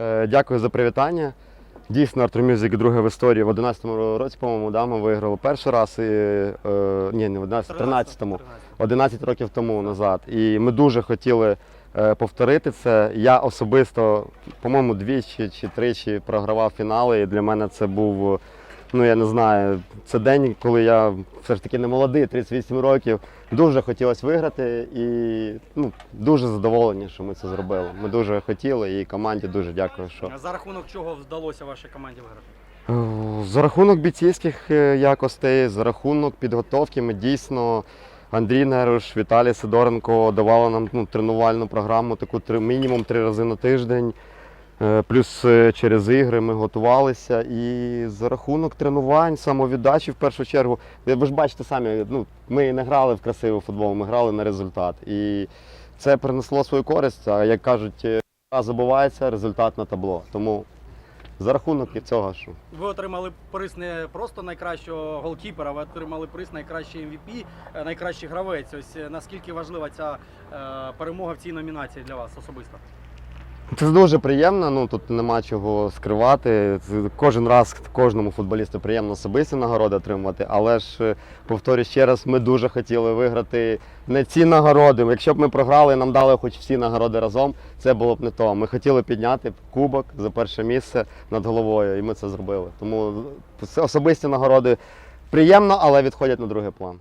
Е, Дякую за привітання. Дійсно, Артур Мюзик друге в історії. В 11-му році, по-моєму, да, ми виграли перший раз. І, е, ні, не в 11, 13-му. 11 років тому назад. І ми дуже хотіли е, повторити це. Я особисто, по-моєму, двічі чи тричі програвав фінали. І для мене це був, ну я не знаю, це день, коли я все ж таки не молодий, 38 років. Дуже хотілося виграти і ну, дуже задоволені, що ми це зробили. Ми дуже хотіли і команді дуже дякую, що. А За рахунок чого вдалося вашій команді виграти? Е, За рахунок бійцівських е, якостей, за рахунок підготовки ми дійсно Андрій Неруш, Віталій Сидоренко давали нам ну, тренувальну програму, таку три, мінімум три рази на тиждень. Е, Плюс е, через ігри ми готувалися. І за рахунок тренувань, самовіддачі в першу чергу. Ви ж бачите самі, ну, ми не грали в красивий футбол, ми грали на результат. І це принесло свою користь. А як кажуть, е, забувається, результат на табло. Тому за рахунок і цього, що Ви отримали приз не просто найкращого голкіпера, ви отримали приз найкращий MVP, е, найкращий гравець. Ось наскільки важлива ця перемога в цій номінації для вас особисто? Це дуже приємно, ну тут нема чого скривати. Кожен раз кожному футболісту приємно особисті нагороди отримувати, але ж е, повторюю ще раз, ми дуже хотіли виграти не ці нагороди. Якщо б ми програли, нам дали хоч всі нагороди разом, це було б не то. Ми хотіли підняти кубок за перше місце над головою, і ми це зробили. Тому особисті нагороди приємно, але відходять на другий план.